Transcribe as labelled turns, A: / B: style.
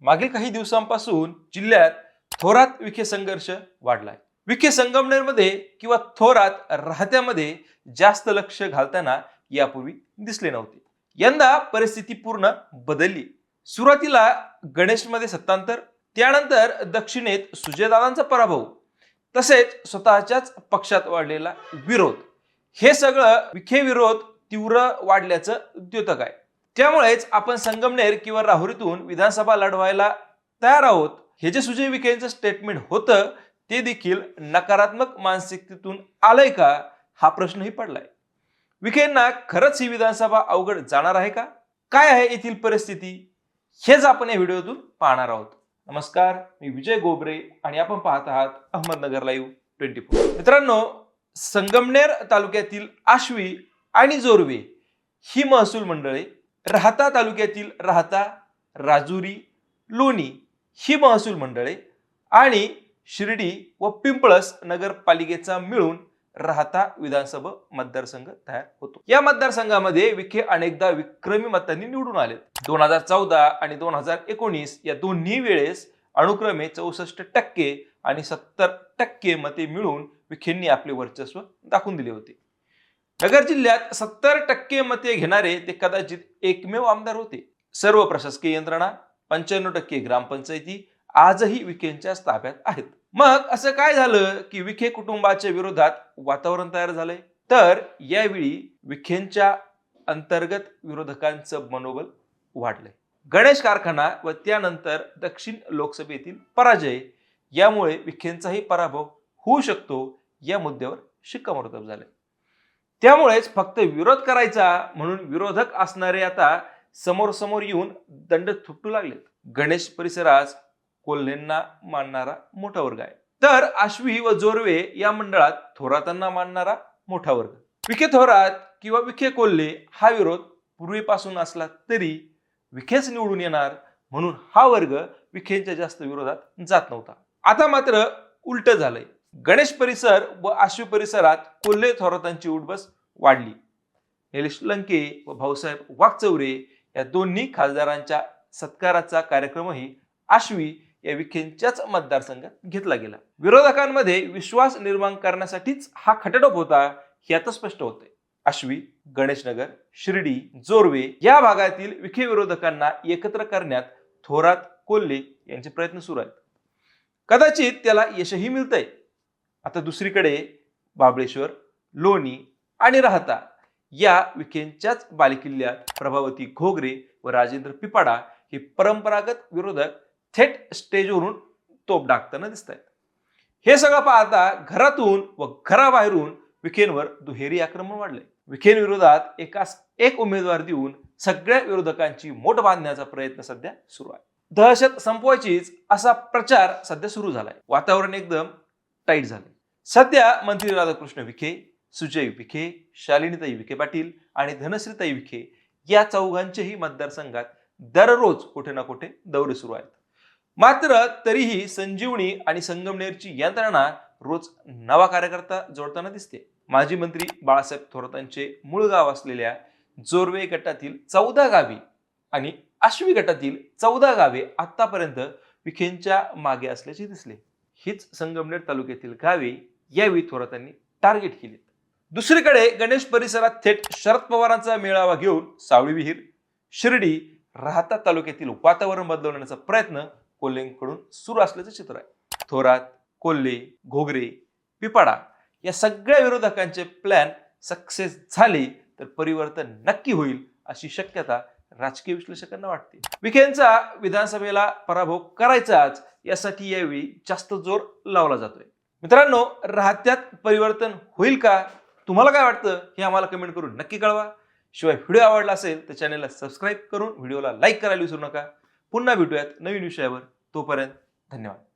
A: मागील काही दिवसांपासून जिल्ह्यात थोरात विखे संघर्ष वाढलाय. विखे संगमनेरमध्ये किंवा थोरात राहत्यामध्ये जास्त लक्ष घालताना यापूर्वी दिसले नव्हते. यंदा परिस्थिती पूर्ण बदलली. सुरुवातीला गणेशमध्ये सत्तांतर त्यानंतर दक्षिणेत सुजयदादांचा पराभव. तसेच स्वतःच्याच पक्षात वाढलेला विरोध. हे सगळं विखे विरोध तीव्र वाढल्याचं द्योतक आहे. त्यामुळेच आपण संगमनेर किंवा राहुरीतून विधानसभा लढवायला तयार आहोत. हे जे सुजय विखेंचं स्टेटमेंट होतं ते देखील नकारात्मक मानसिकतेतून आलंय का? हा प्रश्नही पडलाय. विखेंना खरंच ही विधानसभा अवघड जाणार आहे का? काय आहे येथील परिस्थिती? हेच आपण या व्हिडिओतून पाहणार आहोत. नमस्कार मी विजय गोबरे आणि आपण पाहत आहात अहमदनगर लाईव्ह ट्वेंटी फोर. मित्रांनो संगमनेर तालुक्यातील आश्वी आणि जोरवे ही महसूल मंडळे राहता तालुक्यातील राहता राजुरी लोणी ही महसूल मंडळे आणि शिर्डी व पिंपळस नगरपालिकेचा मिळून राहता विधानसभा मतदारसंघ तयार होतो. या मतदारसंघामध्ये विखे अनेकदा विक्रमी मतांनी निवडून आले दोन हजार चौदा आणि दोन हजार एकोणीस या दोन्ही वेळेस अनुक्रमे चौसष्ट टक्के आणि सत्तर टक्के मते मिळून विखेंनी आपले वर्चस्व दाखवून दिले होते. नगर जिल्ह्यात सत्तर टक्के मते घेणारे ते कदाचित एकमेव आमदार होते. सर्व प्रशासकीय यंत्रणा पंच्याण्णव टक्के ग्रामपंचायती आजही विखेंच्या ताब्यात आहेत. मग असं काय झालं की विखे कुटुंबाच्या विरोधात वातावरण तयार झालंय? तर यावेळी विखेंच्या अंतर्गत विरोधकांचं मनोबल वाढलंय. गणेश कारखाना व त्यानंतर दक्षिण लोकसभेतील पराजय यामुळे विखेंचाही पराभव होऊ शकतो या मुद्द्यावर शिक्कामोर्तब झालंय. त्यामुळेच फक्त विरोध करायचा म्हणून विरोधक असणारे आता समोर समोर येऊन दंड थुटू लागलेत. गणेश परिसरात कोल्हेंना मानणारा मोठा वर्ग आहे. तर आश्वी व जोरवे या मंडळात थोरातांना मानणारा मोठा वर्ग. विखे थोरात किंवा विखे कोल्हे हा विरोध पूर्वीपासून असला तरी विखेच निवडून येणार म्हणून हा वर्ग विखेंच्या जास्त विरोधात जात नव्हता. आता मात्र उलट झालंय. गणेश परिसर व आश्वी परिसरात कोल्हे थोरातांची उठबस वाढली. निलेश लंके व भाऊसाहेब वाघचौरे या दोन्ही खासदारांच्या सत्काराचा कार्यक्रमही आश्वी या विखेंच्याच मतदारसंघात घेतला गेला. विरोधकांमध्ये विश्वास निर्माण करण्यासाठीच हा खटाटोप होता हे आता स्पष्ट होते आश्वी गणेशनगर शिर्डी जोरवे या भागातील विखे विरोधकांना एकत्र करण्यात थोरात कोल्हे यांचे प्रयत्न सुरू आहेत. कदाचित त्याला यशही मिळतंय. आता दुसरीकडे बाबळेश्वर लोणी आणि राहता या विखेंच्याच बालेकिल्ल्यात प्रभावती घोगरे व राजेंद्र पिपाडा हे परंपरागत विरोधक थेट स्टेजवरून तोप डाकताना दिसत आहेत हे सगळं पाहता घरातून व घराबाहेरून विखेंवर दुहेरी आक्रमण वाढले. विखेन विरोधात एकास एक उमेदवार देऊन सगळ्या विरोधकांची मोठ बांधण्याचा प्रयत्न सध्या सुरू आहे. दहशत संपवायचीच असा प्रचार सध्या सुरू झालाय. वातावरण एकदम टाईट झाले सध्या मंत्री राधाकृष्ण विखे सुजय विखे शालिनीताई विखे पाटील आणि धनश्रीताई विखे या चौघांचेही मतदारसंघात दररोज कुठे ना कुठे दौरे सुरू आहेत. मात्र तरीही संजीवनी आणि संगमनेरची यंत्रणा रोज नवा कार्यकर्ता जोडताना दिसते. माजी मंत्री बाळासाहेब थोरातांचे मूळ गाव असलेल्या जोरवे गटातील चौदा गावी आणि आश्वी गटातील चौदा गावे आतापर्यंत विखेंच्या मागे असल्याचे दिसले. हीच संगमनेर तालुक्यातील गावे यावेळी थोरातांनी टार्गेट केले. दुसरीकडे गणेश परिसरात थेट शरद पवारांचा मेळावा घेऊन सावळी विहीर शिर्डी राहता तालुक्यातील वातावरण बदलवण्याचा प्रयत्न कोल्हेंकडून सुरू असल्याचं चित्र आहे. थोरात कोल्हे घोगरे पिपाडा या सगळ्या विरोधकांचे प्लॅन सक्सेस झाले तर परिवर्तन नक्की होईल अशी शक्यता राजकीय विश्लेषकांना वाटते. विखेंचा विधानसभेला पराभव करायचाच यासाठी यावेळी जास्त जोर लावला जातोय. मित्रांनो राहत्यात परिवर्तन होईल का? तुम्हाला काय वाटतं? हे आम्हाला कमेंट करून नक्की कळवा. शिवाय व्हिडिओ आवडला असेल तर चॅनलला सबस्क्राईब करून व्हिडिओला लाईक करायला विसरू नका. पुन्हा भेटूयात नवीन विषयावर. तोपर्यंत धन्यवाद.